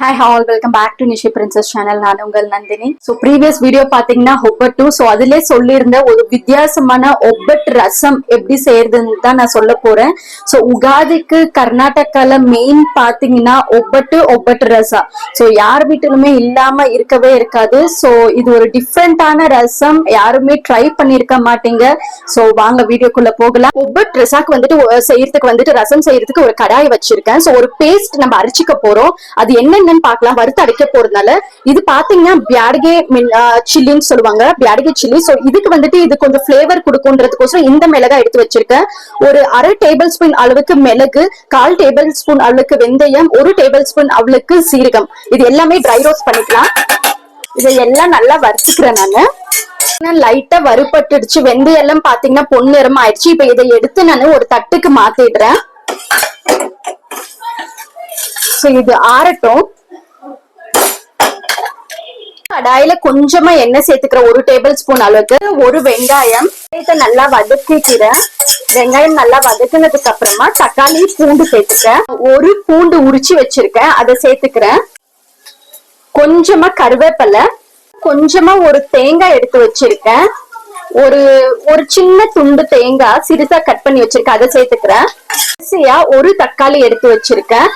Hi all welcome back to Nishi princess channel நான் உங்கள் Nandini. So previous video பாத்தீங்கன்னா ஒப்பட்டு so அதிலே சொல்லியிருந்த ஒரு வித்தியாசமான ஒப்பட் ரசம் எப்படி செய்யறதுன்னு தான் நான் சொல்ல போறேன். ஸோ உகாதிக்கு கர்நாடகால மெயின் பாத்தீங்கன்னா ஒப்பட்டு ஒப்பட்டு ரசம். ஸோ யார் வீட்டிலுமே இல்லாம இருக்கவே இருக்காது. ஸோ இது ஒரு டிஃப்ரெண்டான ரசம். யாருமே ட்ரை பண்ணியிருக்க மாட்டீங்க. ஸோ வாங்க வீடியோக்குள்ள போகலாம். ஒப்பட் ரசாக்கு வந்துட்டு செய்யறதுக்கு வந்துட்டு ரசம் செய்யறதுக்கு ஒரு கடாய் வச்சிருக்கேன். ஸோ ஒரு பேஸ்ட் நம்ம அரைச்சிக்க போறோம். அது என்னன்னு பாக்கலாம் வறுத்து அரைக்க போறதுனால இது பாத்தீங்கன்னா பியாடகே சில்லின்னு சொல்லுவாங்க. பியாடகே சில்லி சோ இதுக்கு வந்துட்டு இது கொஞ்சம் ஃபிளேவர் கொடுக்குன்றதுக்கோசரம் இந்த மிளகா எடுத்து வச்சிருக்கேன். ஒரு அரை டேபிள் ஸ்பூன் அளவுக்கு மிளகு கால் டேபிள் ஸ்பூன் அளவுக்கு வெந்தயம் ஒரு டேபிள் ஸ்பூன் அளவுக்கு சீரகம். இது எல்லாமே ட்ரை ரோஸ்ட் பண்ணிக்கலாம். இதை எல்லாம் நல்லா வறுத்துக்கிறேன் நானு. லைட்டா வறுபட்டுடுச்சு. வெந்தயம் எல்லாம் பாத்தீங்கன்னா பொன்னிறமா ஆயிடுச்சு. இப்ப இதை எடுத்து நான் ஒரு தட்டுக்கு மாத்திடுறேன். சோ இது ஆறட்டும். கடாயில கொஞ்சமா எண்ணெய் சேர்த்துக்கிறேன் ஒரு டேபிள் ஸ்பூன் அளவுக்கு ஒரு வெங்காயம் இதை நல்லா வதக்கிக்கிறேன். வெங்காயம் நல்லா வதக்குனதுக்கு அப்புறமா தக்காளி பூண்டு சேர்த்துக்கிறேன். ஒரு பூண்டு உரிச்சு வச்சிருக்கேன் அதை சேர்த்துக்கிறேன். கொஞ்சமா கருவேப்பிலை கொஞ்சமா ஒரு தேங்காய் எடுத்து வச்சிருக்கேன். ஒரு ஒரு சின்ன துண்டு தேங்காய் சிறுசா கட் பண்ணி வச்சிருக்கேன் அதை சேர்த்துக்கிறேன். கடைசியா ஒரு தக்காளி எடுத்து வச்சிருக்கேன்.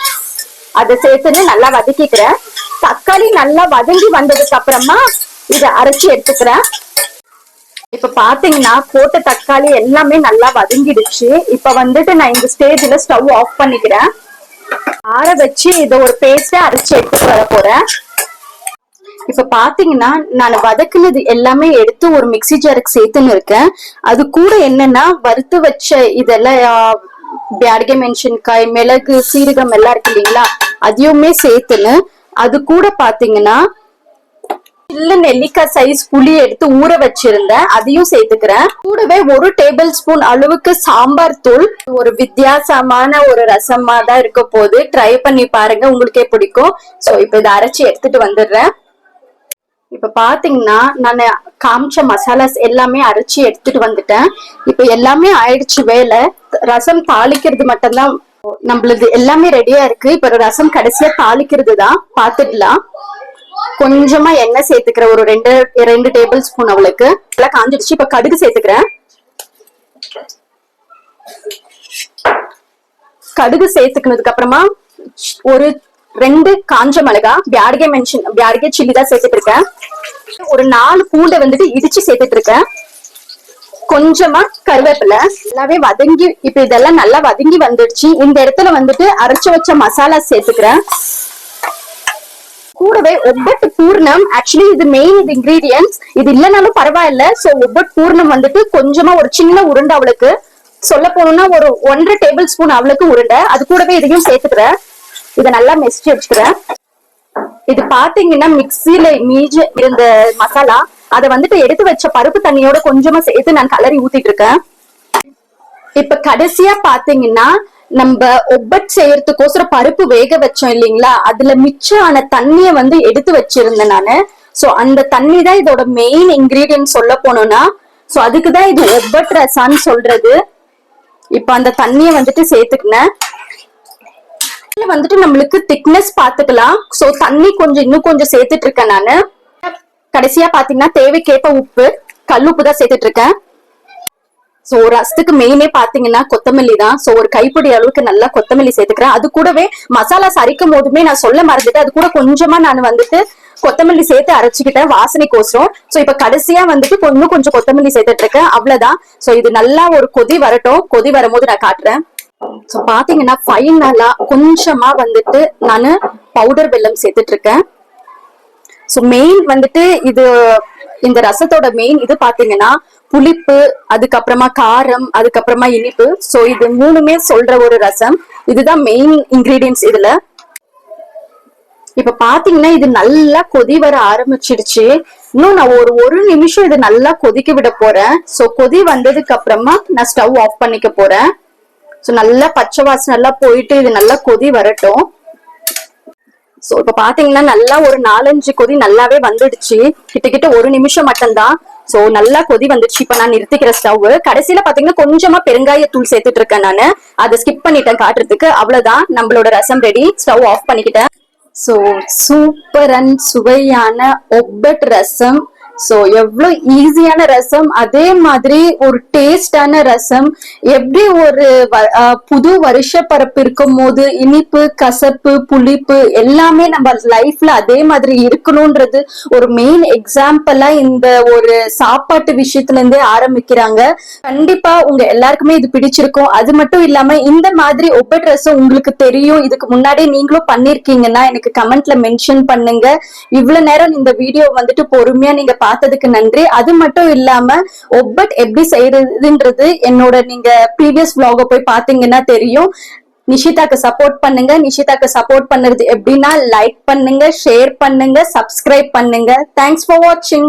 அதை சேர்த்துன்னு நல்லா வதக்கிக்கிறேன். தக்காளி நல்லா வதங்கி வந்ததுக்கு அப்புறமா இதை அரைச்சி எடுத்துக்கிறேன். இப்ப பாத்தீங்கன்னா போட்ட தக்காளி எல்லாமே நல்லா வதங்கிடுச்சு. இப்ப வந்துட்டு நான் இந்த ஸ்டேஜ்ல ஸ்டவ் ஆஃப் பண்ணிக்கிறேன். ஆற வச்சு இதை ஒரு பேஸ்டா அரைச்சு எடுத்துட்டு வர போறேன். இப்ப பாத்தீங்கன்னா நான் வதக்குனது எல்லாமே எடுத்து ஒரு மிக்ஸி ஜாருக்கு சேர்த்துன்னு இருக்கேன். அது கூட என்னன்னா வறுத்து வச்ச இதெல்லாம் பேடகை மென்ஷன்காய் மிளகு சீரகம் எல்லாம் இருக்கு இல்லைங்களா? அதையுமே சேர்த்துன்னு அது கூட பாத்தீங்கன்னா சில்ல நெல்லிக்காய் சைஸ் புளி எடுத்து ஊற வச்சிருந்தேன். அதையும் சேர்த்துக்கிறேன். கூடவே ஒரு டேபிள் ஸ்பூன் அளவுக்கு சாம்பார் தூள். ஒரு வித்தியாசமான ஒரு ரசமா தான் இருக்க போகுது. ட்ரை பண்ணி பாருங்க உங்களுக்கே பிடிக்கும். சோ இப்ப இதை அரைச்சி எடுத்துட்டு வந்துடுறேன். இப்ப பாத்தீங்கன்னா நான் காமிச்ச மசாலாஸ் எல்லாமே அரைச்சி எடுத்துட்டு வந்துட்டேன். இப்ப எல்லாமே ஆயிடுச்சு வேலை. ரசம் தாளிக்கிறது மட்டும்தான் நம்மளது எல்லாமே ரெடியா இருக்கு. இப்ப ரசம் கடைசியா தாளிக்கிறது தான் பாத்துக்கலாம் கொஞ்சமா எண்ணெய் சேர்த்துக்கிறேன். ஒரு ரெண்டு ரெண்டு டேபிள் ஸ்பூன் அவளுக்கு. எல்லாம் காஞ்சிடுச்சு. இப்ப கடுகு சேர்த்துக்கிறேன். கடுகு சேர்த்துக்கினதுக்கு அப்புறமா ஒரு ரெண்டு காஞ்ச மிளகா பியாடிகை மென்ஷன் பியாடிகை சில்லி தான் சேர்த்துட்டு இருக்கேன். ஒரு நாலு பூண்டை வந்துட்டு இடிச்சு சேர்த்துட்டு இருக்கேன். கொஞ்சமா கருவேப்பிலை நல்லாவே வதங்கி இப்ப இதெல்லாம் நல்லா வதங்கி வந்துடுச்சு. இந்த இடத்துல வந்துட்டு அரைச்சு வச்ச மசாலா சேர்த்துக்கிறேன். கூடவே ஒப்பட்டு பூர்ணம். ஆக்சுவலி இது மெயின் இது இன்கிரீடியன்ஸ் இது இல்லைனாலும் பரவாயில்ல. சோ ஒப்பட் பூர்ணம் வந்துட்டு கொஞ்சமா ஒரு சின்ன உருண்டை அவளுக்கு. சொல்ல போனோம்னா ஒரு ஒன்றரை டேபிள் ஸ்பூன் அவளுக்கு உருண்டை. அது கூடவே இதையும் சேர்த்துக்கிறேன். இதை நல்லா மெசிச்சு வச்சுக்கிறேன். இது பாத்தீங்கன்னா மிக்ஸில மீஜ இருந்த மசாலா. அதை வந்துட்டு எடுத்து வச்ச பருப்பு தண்ணியோட கொஞ்சமா சேர்த்து நான் கலரி ஊத்திட்டு இருக்கேன் இப்ப கடைசியா பாத்தீங்கன்னா நம்ம ஒப்பட் செய்யறதுக்கோசரம் பருப்பு வேக வச்சோம் இல்லைங்களா? அதுல மிச்சம் ஆன தண்ணிய வந்து எடுத்து வச்சிருந்தேன் நானு. சோ அந்த தண்ணி தான் இதோட மெயின் இன்கிரீடியன்ட் சொல்ல போனோம்னா சோ அதுக்குதான் இது ஒப்பட் ரசான்னு சொல்றது. இப்ப அந்த தண்ணிய வந்துட்டு சேர்த்துக்கினேன். வந்துட்டு நம்மளுக்கு திக்னஸ் பாத்துக்கலாம். சோ தண்ணி கொஞ்சம் இன்னும் கொஞ்சம் சேர்த்துட்டு இருக்கேன் நானு. கடைசியா பாத்தீங்கன்னா தேவைக்கேற்ப உப்பு கல் உப்பு தான் சேர்த்துட்டு இருக்கேன். சோ ஒரு ரசத்துக்கு மெயினே பாத்தீங்கன்னா கொத்தமல்லி தான். சோ ஒரு கைப்பிடி அளவுக்கு நல்லா கொத்தமல்லி சேர்த்துக்கிறேன். அது கூடவே மசாலா சரிக்கும் போதுமே நான் சொல்ல மறந்துட்டு அது கூட கொஞ்சமா நான் வந்துட்டு கொத்தமல்லி சேர்த்து அரைச்சுக்கிட்டேன் வாசனைக்கோசரம். சோ இப்ப கடைசியா வந்துட்டு கொஞ்சம் கொஞ்சம் கொத்தமல்லி சேர்த்துட்டு இருக்கேன். அவ்வளவுதான். சோ இது நல்லா ஒரு கொதி வரட்டும். கொதி வரும்போது நான் காட்டுறேன். பாத்தீங்கன்னா ஃபைனலா கொஞ்சமா வந்துட்டு நானு பவுடர் வெல்லம் சேர்த்துட்டு இருக்கேன். சோ மெயின் வந்துட்டு இது இந்த ரசத்தோட மெயின் இது பாத்தீங்கன்னா புளிப்பு அதுக்கப்புறமா காரம் அதுக்கப்புறமா இனிப்பு. சோ இது மூணுமே சொல்ற ஒரு ரசம். இதுதான் மெயின் இன்கிரீடியன்ஸ் இதுல. இப்ப பாத்தீங்கன்னா இது நல்லா கொதி வர ஆரம்பிச்சிருச்சு இன்னும் நான் ஒரு ஒரு நிமிஷம் இது நல்லா கொதிக்க விட போறேன். சோ கொதி வந்ததுக்கு அப்புறமா நான் ஸ்டவ் ஆஃப் பண்ணிக்க போறேன். சோ நல்லா பச்சை வாசனை நல்லா போயிட்டு இது நல்லா கொதி வரட்டும். சோ இப்ப பாத்தீங்கன்னா நல்லா ஒரு நாலஞ்சு கொதி நல்லாவே வந்துடுச்சு. கிட்டக்கிட்ட ஒரு நிமிஷம் மட்டும்தான். சோ நல்லா கொதி வந்துடுச்சு. இப்ப நான் நிறுத்திக்கிற ஸ்டவ் கடைசியில பாத்தீங்கன்னா கொஞ்சமா பெருங்காய தூள் சேர்த்துட்டு இருக்கேன் நானு. அதை ஸ்கிப் பண்ணிட்டேன் காட்டுறதுக்கு. அவ்வளவுதான். நம்மளோட ரசம் ரெடி ஸ்டவ் ஆஃப் பண்ணிக்கிட்டேன். சோ சூப்பர் அண்ட் சுவையான ஒப்பட் ரசம். ஸோ எவ்வளோ ஈஸியான ரசம் அதே மாதிரி ஒரு டேஸ்டான ரசம் எப்படி ஒரு புது வருஷ பரப்பு இருக்கும் போது இனிப்பு கசப்பு புளிப்பு எல்லாமே நம்ம லைஃப்ல அதே மாதிரி இருக்கணும்ன்றது ஒரு மெயின் எக்ஸாம்பிளா இந்த ஒரு சாப்பாட்டு விஷயத்துல இருந்தே ஆரம்பிக்கிறாங்க. கண்டிப்பா உங்க எல்லாருக்குமே இது பிடிச்சிருக்கும். அது மட்டும் இல்லாம இந்த மாதிரி ஒப்பட் ரசம் உங்களுக்கு தெரியும். இதுக்கு முன்னாடி நீங்களும் பண்ணிருக்கீங்கன்னா எனக்கு கமெண்ட்ல மென்ஷன் பண்ணுங்க. இவ்வளவு நேரம் இந்த வீடியோ வந்துட்டு பொறுமையா நீங்க பார்த்ததுக்கு நன்றி. அது மட்டும் இல்லாம ஒப்பட் எப்படி செய்யறதுன்றது என்னோட நீங்க ப்ரீவியஸ் vlog போய் பாத்தீங்கன்னா தெரியும். நிஷிதாக்கு சப்போர்ட் பண்ணுங்க. நிஷிதாக்கு சப்போர்ட் பண்ணுறது எப்படின்னா லைக் பண்ணுங்க ஷேர் பண்ணுங்க சப்ஸ்கிரைப் பண்ணுங்க. தேங்க்ஸ் ஃபார் வாட்சிங்